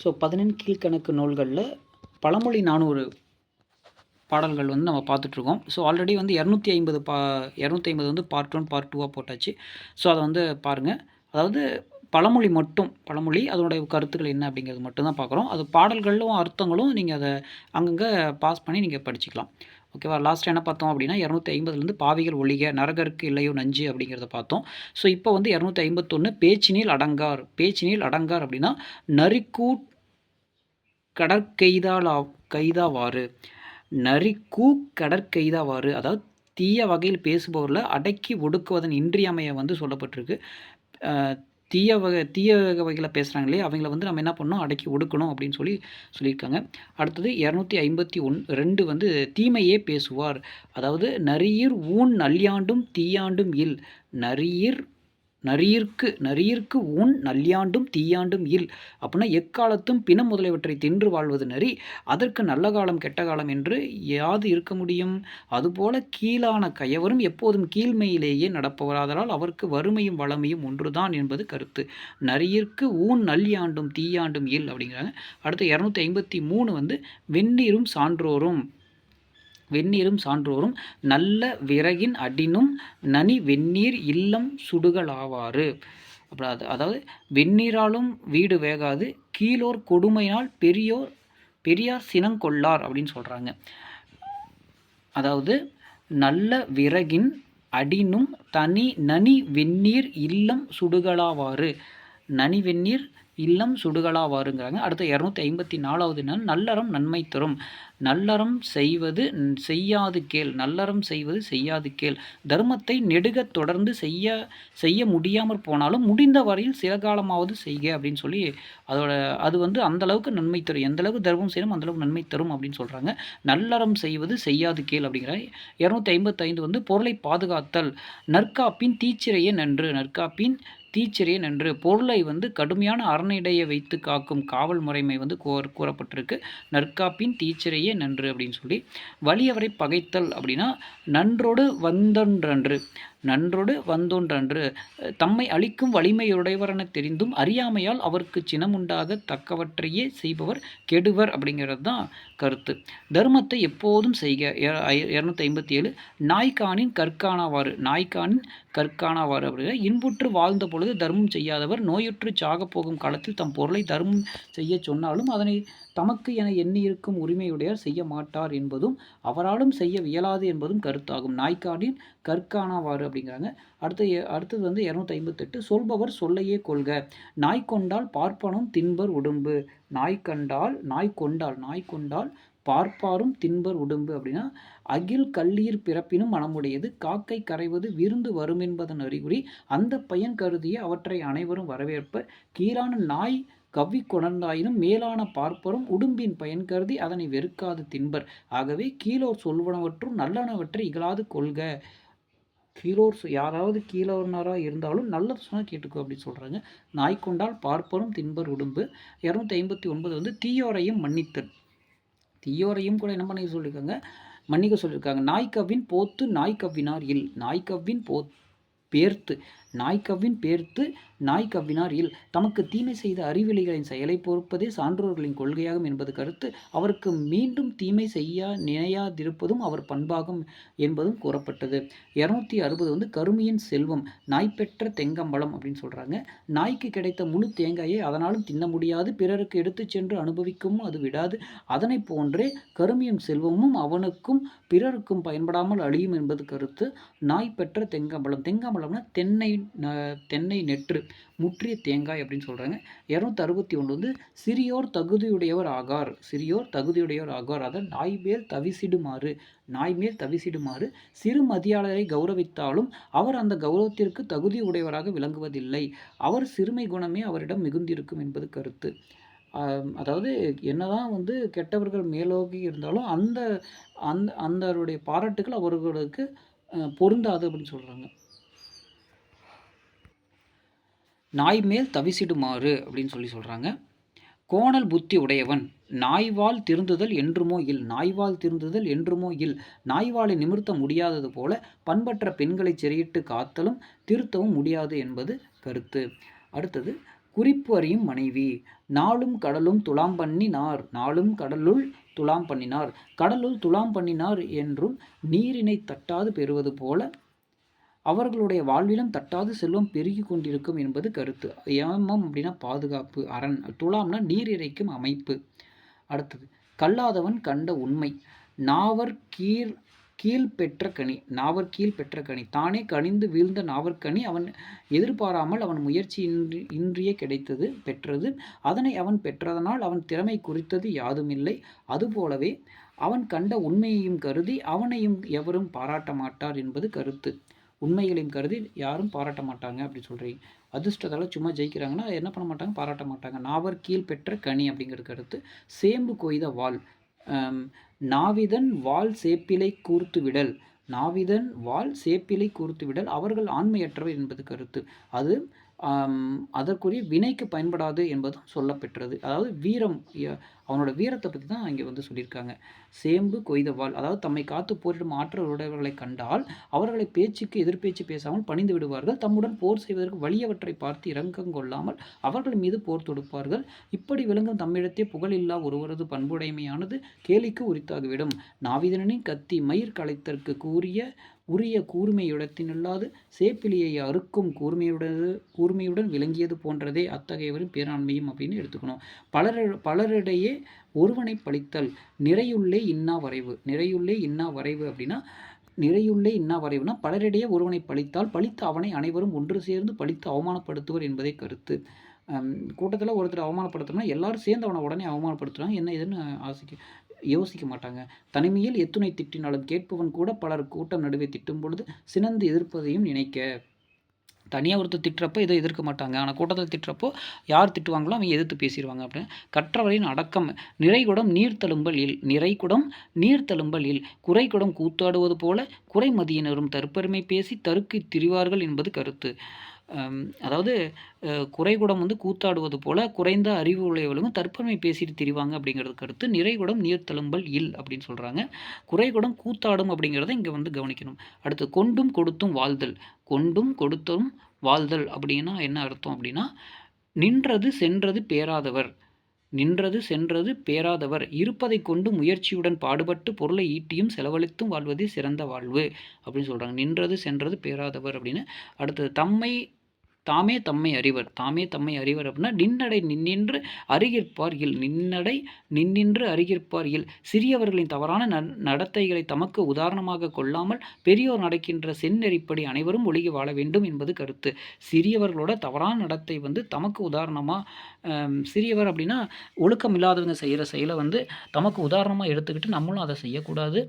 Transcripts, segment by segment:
So பதினெண் கீழ்க்கணக்கு நூல்களில் பழமொழி நானூறு பாடல்கள் வந்து நம்ம பார்த்துட்ருக்கோம். ஸோ ஆல்ரெடி வந்து இரநூத்தி ஐம்பது பா இரநூத்தி ஐம்பது வந்து பார்ட் ஒன் பார்ட் டூவாக போட்டாச்சு. ஸோ அதை வந்து பாருங்கள் அதாவது பழமொழி மட்டும் பழமொழி அதனுடைய கருத்துக்கள் என்ன அப்படிங்கிறது மட்டும் தான் பார்க்குறோம். அது பாடல்களும் அர்த்தங்களும் நீங்கள் அதை அங்கங்கே பாஸ் பண்ணி நீங்கள் படிச்சுக்கலாம். ஓகேவா லாஸ்ட் என்ன பார்த்தோம் அப்படின்னா இரநூத்தி ஐம்பதுலேருந்து பாவிகள் ஒழிக நரகருக்கு இல்லையோ நஞ்சு அப்படிங்கிறத பார்த்தோம். ஸோ இப்போ வந்து இரநூத்தி ஐம்பத்தொன்று பேச்சினில் அடங்கார். பேச்சினில் அடங்கார் அப்படின்னா நரிக்கூ கடற்கைதாலா கைதாவாறு நரிக்கூ கடற்கைதாவாறு அதாவது தீய வகையில் பேசுபவரில் அடக்கி ஒடுக்குவதன் இன்றியமைய வந்து சொல்லப்பட்டிருக்கு. தீய வகை தீய வகையில் இல்லையா? அவங்கள வந்து நம்ம என்ன பண்ணணும்? அடக்கி ஒடுக்கணும் அப்படின்னு சொல்லி சொல்லியிருக்காங்க. அடுத்தது இரநூத்தி ஐம்பத்தி ஒன் ரெண்டு வந்து தீமையே பேசுவார். அதாவது நரியீர் ஊன் நல்யாண்டும் தீயாண்டும் இல். நரியீர் நரியிற்கு நரியிற்கு ஊன் நல்யாண்டும் தீயாண்டும் இல். அப்படின்னா எக்காலத்தும் பிணம் முதலியவற்றை தின்று வாழ்வது நரி. அதற்கு நல்ல காலம் கெட்ட காலம் என்று யாது இருக்க முடியும்? அதுபோல கீழான கயவரும் எப்போதும் கீழ்மையிலேயே நடப்பவராதலால் அவருக்கு வறுமையும் வளமையும் ஒன்றுதான் என்பது கருத்து. நரியிற்கு ஊன் நல்யாண்டும் தீயாண்டும் இல் அப்படிங்கிறாங்க. அடுத்து இரநூத்தி ஐம்பத்தி மூணு வந்து வெந்நீரும் சான்றோரும். வெந்நீரும் சான்றோரும் நல்ல விறகின் அடினும் நனி வெந்நீர் இல்லம் சுடுகளாவாறு. அப்புறம் அது அதாவது வெந்நீராலும் வீடு வேகாது கீழோர் கொடுமையினால் பெரியோர் பெரியார் சினங்கொள்ளார் அப்படின்னு சொல்கிறாங்க அதாவது நல்ல விறகின் அடினும் தனி நனி வெந்நீர் இல்லம் சுடுகளாவாறு. நனி வெந்நீர் இல்லம் சுடுகளாவாருங்கிறாங்க அடுத்து இரநூத்தி ஐம்பத்தி நாலாவது நாள் நல்லறம் நன்மை தரும். நல்லறம் செய்வது செய்யாது கேள். நல்லறம் செய்வது செய்யாது கேள். தர்மத்தை நெடுக தொடர்ந்து செய்ய செய்ய முடியாமற் போனாலும் முடிந்த வரையில் சில காலமாவது செய்க அப்படின்னு சொல்லி அதோட அது வந்து அந்தளவுக்கு நன்மை தரும். எந்த அளவுக்கு தர்மம் செய்யணும் அந்த அளவுக்கு நன்மை தரும் அப்படின்னு சொல்கிறாங்க நல்லறம் செய்வது செய்யாது கேள் அப்படிங்கிற இரநூத்தி ஐம்பத்தைந்து வந்து பொருளை பாதுகாத்தல். நற்காப்பின் தீச்சிறையே நன்று. நற்காப்பின் தீச்சரியன் நன்று. பொருளை வந்து கடுமையான அரணிடையை வைத்து காக்கும் காவல் முறைமை வந்து கூற கூறப்பட்டிருக்கு. நற்காப்பின் தீச்சரியன் நன்று அப்படின்னு சொல்லி வலியவரை பகைத்தல் அப்படின்னா நன்றோடு வந்தன்றன்று. நன்றோடு வந்தொன்றன்று தம்மை அளிக்கும் வலிமையுடையவரென தெரிந்தும் அறியாமையால் அவருக்கு சினமுண்டாக தக்கவற்றையே செய்பவர் கெடுவர் அப்படிங்கிறது தான் கருத்து. தர்மத்தை எப்போதும் செய்க. இரநூத்தி ஐம்பத்தி ஏழு நாய்க்கானின் கற்கானாவாறு நாய்க்கானின் கற்கானாவாறு அப்படிங்கிற இன்புற்று வாழ்ந்த பொழுது தர்மம் செய்யாதவர் நோயுற்று சாகப் போகும் காலத்தில் தம் பொருளை தர்மம் செய்ய சொன்னாலும் அதனை தமக்கு என எண்ணியிருக்கும் உரிமையுடையார் செய்ய மாட்டார் என்பதும் அவராலும் செய்ய இயலாது என்பதும் கருத்தாகும். நாய்க்கானின் கற்கானாவாறு அப்படிங்கிறாங்க. அடுத்து அடுத்தது வந்து இரநூத்தி ஐம்பத்தெட்டு சொல்பவர் சொல்லையே கொள்க. நாய் கொண்டால் பார்ப்பனும் தின்பர் உடும்பு. நாய் கண்டால் நாய் கொண்டால் நாய் கொண்டால் பார்ப்பாரும் தின்பர் உடும்பு அப்படின்னா அகில் கல்லீர் பிறப்பினும் மனமுடையது. காக்கை கரைவது விருந்து வரும் என்பதன் அறிகுறி அந்த பயன் கருதிய அவற்றை அனைவரும் வரவேற்பர் கீழான நாய் கவ்வி கொணர்ந்தாயினும் மேலான பார்ப்பரும் உடும்பின் பயன் கருதி அதனை வெறுக்காது தின்பர். ஆகவே கீழோர் சொல்வனவற்றும் நல்லனவற்றை இகழாது கொள்க. கீழோர் யாராவது கீழோர்னராக இருந்தாலும் நல்லது சொன்னால் கேட்டுக்கோ அப்படின்னு சொல்கிறாங்க நாய் கொண்டால் பார்ப்பரும் தின்பர் உடும்பு. இரநூத்தி ஐம்பத்தி ஒன்பது வந்து தீயோரையும் மன்னித்தல். தீயோரையும் கூட என்ன பண்ணி சொல்லியிருக்காங்க மன்னிக்க சொல்லியிருக்காங்க நாய்க்கவ்வின் போத்து நாய்க்கவ்வினார் இல். நாய்க்கவ்வின் போ பேர்த்து. நாய்க்கவ்வின் பேர்த்து நாய் இல் தமக்கு தீமை செய்த அறிவிலிகளின் செயலை பொறுப்பதே சான்றோர்களின் கொள்கையாகும் என்பது கருத்து. அவருக்கு மீண்டும் தீமை செய்ய நினையாதிருப்பதும் அவர் பண்பாகும் என்பதும் கூறப்பட்டது. இரநூத்தி அறுபது வந்து கருமியின் செல்வம் நாய் பெற்ற தெங்கம்பழம் அப்படின்னு சொல்கிறாங்க நாய்க்கு கிடைத்த முழு தேங்காயை அதனாலும் தின்ன முடியாது. பிறருக்கு எடுத்துச் சென்று அனுபவிக்கவும் அது விடாது. அதனைப் போன்றே கருமியின் செல்வமும் அவனுக்கும் பிறருக்கும் பயன்படாமல் அழியும் என்பது கருத்து. நாய் பெற்ற தெங்கம்பழம் தெங்கம்பழம்னா தென்னை தென்னை நெற்று. முற்றிய தேங்காய் அப்படின்னு சொல்கிறாங்க இரநூத்தி அறுபத்தி ஒன்று வந்து சிறியோர் தகுதியுடையவர் ஆகார். சிறியோர் தகுதியுடையவர் ஆகார். அதாவது நாய் மேல் தவிசிடுமாறு நாய் மேல் தவிசிடுமாறு சிறு மதியாளரை கௌரவித்தாலும் அவர் அந்த கௌரவத்திற்கு தகுதி உடையவராக விளங்குவதில்லை. அவர் சிறுமை குணமே அவரிடம் மிகுந்திருக்கும் என்பது கருத்து. அதாவது என்னதான் வந்து கெட்டவர்கள் மேலோகி இருந்தாலும் அந்த அந்த அந்தருடைய பாராட்டுகள் அவர்களுக்கு பொருந்தாது அப்படின்னு சொல்கிறாங்க நாய் மேல் தவிசிடுமாறு அப்படின்னு சொல்லி சொல்கிறாங்க கோணல் புத்தி உடையவன் நாய்வால் திருந்துதல் என்றுமோ இல் நாய்வால் திருந்துதல் என்றுமோ இல் நாய்வாலை நிமிர்த்த முடியாதது போல பண்பற்ற பெண்களை சிறையிட்டு காத்தலும் திருத்தவும் முடியாது என்பது கருத்து. அடுத்தது குறிப்பு அறியும் மனைவி நாளும் கடலும் துலாம் பண்ணினார் நாளும் கடலுள் துலாம் பண்ணினார் கடலுள் துலாம் பண்ணினார் என்றும் நீரினை தட்டாது பெறுவது போல அவர்களுடைய வாழ்விலும் தட்டாது செல்வம் பெருகி கொண்டிருக்கும் என்பது கருத்து. ஏமம் அப்படின்னா பாதுகாப்பு அரண். துலாம்னா நீர் இறைக்கும் அமைப்பு. அடுத்தது கல்லாதவன் கண்ட உண்மை. நாவர் கீழ் கீழ் பெற்ற கனி. நாவர் கீழ் பெற்ற கனி. தானே கனிந்து வீழ்ந்த நாவற்கனி அவன் எதிர்பாராமல் அவன் முயற்சி இன்றி இன்றியே கிடைத்தது பெற்றது. அதனை அவன் பெற்றதனால் அவன் திறமை குறித்தது யாதுமில்லை. அதுபோலவே அவன் கண்ட உண்மையையும் கருதி அவனையும் எவரும் பாராட்ட மாட்டார் என்பது கருத்து. உண்மைகளையும் கருதி யாரும் பாராட்ட மாட்டாங்க அப்படின்னு சொல்கிறீங்க அதிர்ஷ்டத்தால் சும்மா ஜெயிக்கிறாங்கன்னா என்ன பண்ண மாட்டாங்க? பாராட்ட மாட்டாங்க. நாவர் கீழ் பெற்ற கனி அப்படிங்கிறது கருத்து சேம்பு கொய்த வாள். நாவிதன் வாள் சேப்பிலை கூர்த்து விடல். நாவிதன் வாள் சேப்பிலை கூர்த்து விடல். அவர்கள் ஆண்மையற்றவர் என்பது கருத்து அது அதற்குரிய வினைக்கு பயன்படாது என்பதும் சொல்லப்பெற்றது. அதாவது வீரம் அவனோட வீரத்தை பற்றி தான் இங்கே வந்து சொல்லியிருக்காங்க. சேம்பு கொய்தவாள் அதாவது தம்மை காத்து போரிடும் ஆற்றல் உடையவர்களை கண்டால் அவர்களை பேச்சுக்கு எதிர்பேச்சு பேசாமல் பணிந்து விடுவார்கள். தம்முடன் போர் செய்வதற்கு வலியவற்றை பார்த்து இறங்கம் கொள்ளாமல் அவர்கள் மீது போர் தொடுப்பார்கள். இப்படி விளங்கும் தம்மிடத்தே புகழில்லா ஒருவரது பண்புடைமையானது கேலிக்கு உரித்தாகிவிடும். நாவிதனின் கத்தி மயிர் கலைத்தற்கு கூறிய உரிய கூர்மையுடத்தினில்லாது சேப்பிலியை அறுக்கும் கூர்மையுடனது கூர்மையுடன் விளங்கியது போன்றதே அத்தகையவரின் பேராண்மையும் அப்படின்னு எடுத்துக்கணும். பலர பலரிடையே ஒருவனை பழித்தல். நிறையுள்ளே இன்னா வரைவு. நிறையுள்ளே இன்னா வரைவு அப்படின்னா நிறையுள்ளே இன்னா வரைவுனா பலரிடையே ஒருவனை பழித்தால் பழித்த அவனை அனைவரும் ஒன்று சேர்ந்து பழித்து அவமானப்படுத்துவர் என்பதே கருத்து. கூட்டத்தில் ஒருத்தர் அவமானப்படுத்தணும்னா எல்லாரும் சேர்ந்து அவனை உடனே அவமானப்படுத்துகிறாங்க என்ன இதுன்னு ஆசைக்கு யோசிக்க மாட்டாங்க. தனிமையில் எத்துணை திட்டினாலும் கேட்பவன் கூட பலர் கூட்டம் நடுவே திட்டும் பொழுது சினந்து எதிர்ப்பதையும் நினைக்க. தனியாக ஒருத்தர் திட்டுறப்போ இதை எதிர்க்க மாட்டாங்க. ஆனால் கூட்டத்தில் திட்டுறப்போ யார் திட்டுவாங்களோ அவங்க எதிர்த்து பேசிடுவாங்க அப்படின்னு. கற்றவரின் அடக்கம் நிறைகுடம் நீர்த்தழும்பல் இல் நிறைகுடம் நீர்த்தழும்பல் இல் குறைகுடம் கூத்தாடுவது போல குறைமதியினரும் தற்பெருமை பேசி தருக்கு திரிவார்கள் என்பது கருத்து. அதாவது குறைகுடம் வந்து கூத்தாடுவது போல குறைந்த அறிவு உடையவர்களும் தற்பெருமை பேசிட்டு திரிவாங்க அப்படிங்கிறது கருத்து. நிறைகுடம் நீர் தழும்பல் இல் அப்படின்னு சொல்கிறாங்க குறைகுடம் கூத்தாடும் அப்படிங்கிறத இங்கே வந்து கவனிக்கணும். அடுத்து கொண்டும் கொடுத்தும் வாழ்தல். கொண்டும் கொடுத்தும் வாழ்தல் அப்படின்னா என்ன அர்த்தம் அப்படின்னா நின்றது சென்றது பேராதவர். நின்றது சென்றது பேராதவர். இருப்பதை கொண்டு முயற்சியுடன் பாடுபட்டு பொருளை ஈட்டியும் செலவழித்தும் வாழ்வதே சிறந்த வாழ்வு. அப்படின்னு சொல்கிறாங்க நின்றது சென்றது பேராதவர் அப்படின்னு. அடுத்தது தம்மை தாமே தம்மை அறிவர். தாமே தம்மை அறிவர் அப்படின்னா நின்னடை நின்னின்று அருகிற்பார் இல் நின்னடை நின்னின்று அருகிற்பார் இல் சிறியவர்களின் தவறான நடத்தைகளை தமக்கு உதாரணமாக கொள்ளாமல் பெரியோர் நடக்கின்ற செந்நெறிப்படி அனைவரும் ஒழுகி வாழ வேண்டும் என்பது கருத்து. சிறியவர்களோட தவறான நடத்தை வந்து தமக்கு உதாரணமாக சிறியவர் அப்படின்னா ஒழுக்கம் இல்லாதவங்க செய்கிற செயலை வந்து தமக்கு உதாரணமாக எடுத்துக்கிட்டு நம்மளும் அதை செய்யக்கூடாது.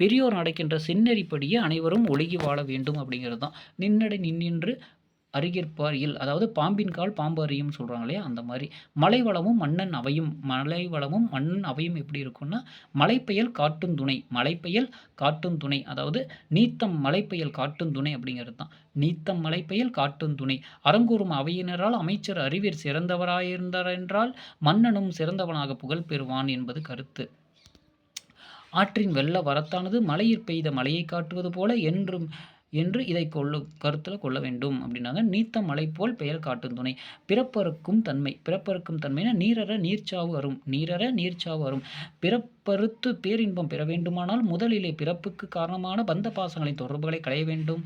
பெரியோர் நடக்கின்ற செந்நெறிப்படியே அனைவரும் ஒழுகி வாழ வேண்டும் அப்படிங்கிறது தான். நின்னடை நின்னின்று அருகிற்பார் இல் அதாவது பாம்பின் கால் பாம்பு அறியும் சொல்கிறாங்க இல்லையா? அந்த மாதிரி. மலை வளமும் மன்னன் அவையும் மலை வளமும் மன்னன் அவையும் எப்படி இருக்கும்னா மலைப்பெயல் காட்டும் துணை மலைப்பெயல் காட்டும் துணை அதாவது நீத்தம் மலைப்பெயல் காட்டும் துணை அப்படிங்கிறது தான். நீத்தம் மலைப்பெயல் காட்டும் துணை. அரங்கூறும் அவையினரால் அமைச்சர் அறிவியர் சிறந்தவராயிருந்தார் என்றால் மன்னனும் சிறந்தவனாக புகழ் பெறுவான் என்பது கருத்து. ஆற்றின் வெள்ள வரத்தானது மலையில் பெய்த மலையை காட்டுவது போல என்றும் என்று இதை கொள்ளு கருத்தில் கொள்ள வேண்டும். அப்படின்னாங்க. நீத்த மலை போல் பெயர் காட்டும் துணை. பிறப்பறுக்கும் தன்மை. பிறப்பறுக்கும் தன்மைனா நீரற நீர்ச்சாவு அரும். நீரற நீர்ச்சாவு அரும். பிறப்பறுத்து பேரின்பம் பெற வேண்டுமானால் முதலிலே பிறப்புக்கு காரணமான பந்த பாசங்களின் தொடர்புகளை களைய வேண்டும்.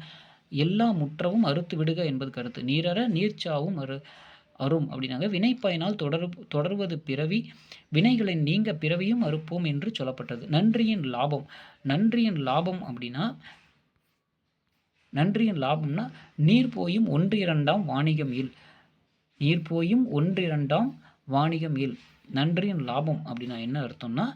எல்லா முற்றவும் அறுத்து விடுக என்பது கருத்து. நீரற நீர்ச்சாவும் அரு அரும். அப்படின்னாங்க. வினைப்பயனால் தொடர் தொடர்வது பிறவி. வினைகளை நீங்க பிறவியும் அறுப்போம் என்று சொல்லப்பட்டது. நன்றியின் லாபம். நன்றியின் லாபம் அப்படின்னா நன்றியின் லாபம்னா நீர் போயும் ஒன்று இரண்டாம் வாணிகம் இல். நீர் போயும் ஒன்றிரண்டாம் வாணிகம் இல். நன்றியின் லாபம் அப்படின்னா என்ன அர்த்தம்னா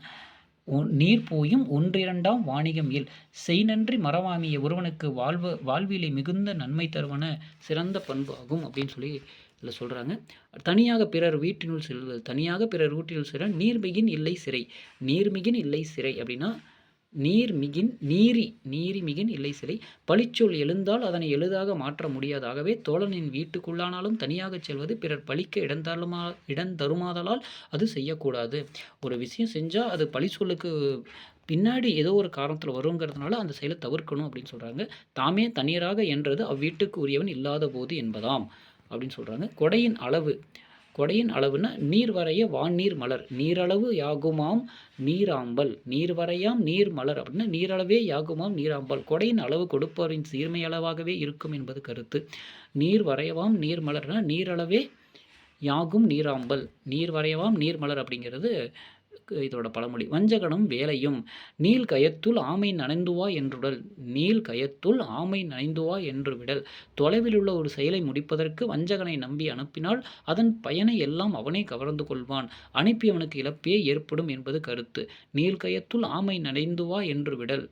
நீர் போயும் ஒன்றிரண்டாம் வாணிகம் இல். செய் நன்றி மறவாமிய ஒருவனுக்கு வாழ்வு வாழ்விலே மிகுந்த நன்மை தருவன சிறந்த பண்பு ஆகும் அப்படின்னு சொல்லி இதில் சொல்கிறாங்க தனியாக பிறர் வீட்டினுள் செல்வது தனியாக பிறர் வீட்டினுள் செல்ல நீர்மிகின் இல்லை சிறை. நீர்மிகின் இல்லை சிறை அப்படின்னா நீர் மிகின் நீரி நீரி மிகின் இல்லை சிலை. பழிச்சொல் எழுந்தால் அதனை எளிதாக மாற்ற முடியாதாகவே தோழனின் வீட்டுக்குள்ளானாலும் தனியாகச் செல்வது பிறர் பழிக்க இடந்தருமா இடந்தருமாதலால் அது செய்யக்கூடாது. ஒரு விஷயம் செஞ்சால் அது பழி சொல்லுக்கு பின்னாடி ஏதோ ஒரு காரணத்தில் வருங்கிறதுனால அந்த செயலை தவிர்க்கணும் அப்படின்னு சொல்கிறாங்க தாமே தனியராக என்றது அவ்வீட்டுக்கு உரியவன் இல்லாத போது என்பதாம் அப்படின்னு சொல்கிறாங்க கொடையின் அளவு கொடையின் அளவுன்னா நீர் வரைய வான்நீர் மலர். நீரளவு யாகுமாம் நீராம்பல். நீர் வரையாம் நீர் மலர் அப்படின்னா நீரளவே யாகுமாம் நீராம்பல். கொடையின் அளவு கொடுப்பவரின் சீர்மை அளவாகவே இருக்கும் என்பது கருத்து. நீர் வரையவாம் நீர் மலர்னா நீரளவே யாகும் நீராம்பல். நீர் வரையவாம் நீர் மலர் அப்படிங்கிறது இதோட பழமொழி வஞ்சகனும் வேலையும் நீல் கயத்துள் ஆமை நனைந்துவா என்றுடல் நீல் கயத்துள் ஆமை நனைந்துவா என்று விடல் தொலைவில் உள்ள ஒரு செயலை முடிப்பதற்கு வஞ்சகனை நம்பி அனுப்பினால் அதன் பயனை எல்லாம் அவனே கவர்ந்து கொள்வான். அனுப்பியவனுக்கு இழப்பே ஏற்படும் என்பது கருத்து. நீல் கயத்துள் ஆமை நனைந்துவா என்று விடல்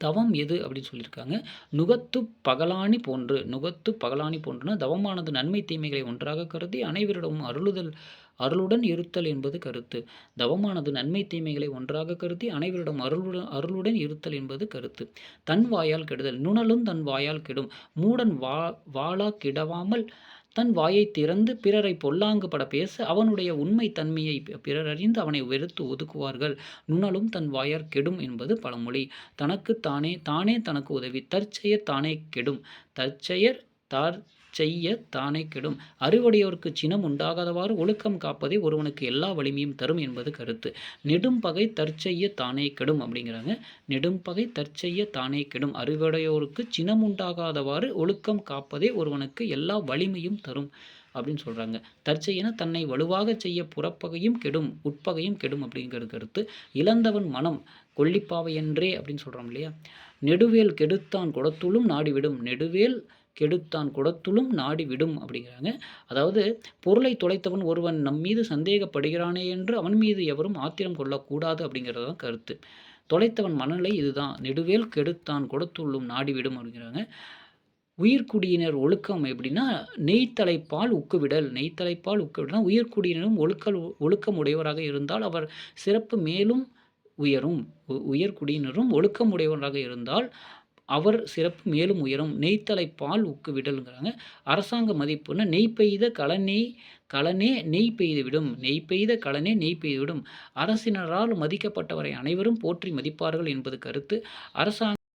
தவம் எது அப்படின்னு சொல்லியிருக்காங்க. நுகத்து பகலாணி போன்று. நுகத்து பகலாணி போன்றுனா தவமானது நன்மை தீமைகளை ஒன்றாக கருதி அனைவரிடமும் அருளுதல் அருளுடன் இருத்தல் என்பது கருத்து. தவமானது நன்மை தீமைகளை ஒன்றாக கருதி அனைவரிடம் அருளுடன் அருளுடன் இருத்தல் என்பது கருத்து. தன் வாயால் கெடுதல் நுணலும் தன் வாயால் கெடும். மூடன் வா வாளா கிடவாமல் தன் வாயை திறந்து பிறரை பொல்லாங்கு பட பேச அவனுடைய உண்மை தன்மையை பிறர் அறிந்து அவனை வெறுத்து ஒதுக்குவார்கள். நுணலும் தன் வாயார் கெடும் என்பது பழமொழி. தனக்கு தானே தானே தனக்கு உதவி தற்செயர் தானே கெடும். தற்செயர் தார் செய்ய தானே கெடும். அறிவுடையவர்க்கு சினம் உண்டாகாதவாறு ஒழுக்கம் காப்பதே ஒருவனுக்கு எல்லா வலிமையும் தரும் என்பது கருத்து. நெடும் பகை தற்செய்ய தானே கெடும் அப்படிங்கிறாங்க. நெடும் பகை தற்செய்ய தானே கெடும். அறிவுடையோருக்கு சினம் உண்டாகாதவாறு ஒழுக்கம் காப்பதே ஒருவனுக்கு எல்லா வலிமையும் தரும் அப்படின்னு சொல்கிறாங்க தற்செயன தன்னை வலுவாக செய்ய புறப்பகையும் கெடும் உட்பகையும் கெடும் அப்படிங்கிறது கருத்து. இழந்தவன் மனம் கொல்லிப்பாவையன்றே அப்படின்னு சொல்கிறோம் இல்லையா? நெடுவேல் கெடுத்தான் குடத்துளும் நாடிவிடும். நெடுவேல் கெடுத்தான் குடத்துளும் நாடி விடும் அப்படிங்கிறாங்க. அதாவது பொருளை தொலைத்தவன் ஒருவன் நம் மீது சந்தேகப்படுகிறானே என்று அவன் மீது எவரும் ஆத்திரம் கொள்ளக்கூடாது அப்படிங்கிறது தான் கருத்து. தொலைத்தவன் மனநிலை இதுதான். நெடுவேல் கெடுத்தான் குடத்துள்ளும் நாடிவிடும் அப்படிங்கிறாங்க. உயிர்க்குடியினர் ஒழுக்கம் எப்படின்னா நெய்த்தலைப்பால் உக்குவிடல். நெய்த்தலைப்பால் உக்குவிடல்னா உயிர்க்குடியினரும் ஒழுக்கல் ஒழுக்கம் உடையவராக இருந்தால் அவர் சிறப்பு மேலும் உயரும். உயர்குடியினரும் ஒழுக்கம் உடையவராக இருந்தால் அவர் சிறப்பு மேலும் உயரும். நெய்த்தலை பால் உக்கு விடலுங்கிறாங்க. அரசாங்க மதிப்புன்னா நெய் பெய்த கலனே கலனே நெய் பெய்து விடும். நெய் பெய்த கலனே நெய் பெய்துவிடும் அரசினரால் மதிக்கப்பட்டவரை அனைவரும் போற்றி மதிப்பார்கள் என்பது கருத்து. அரசாங்க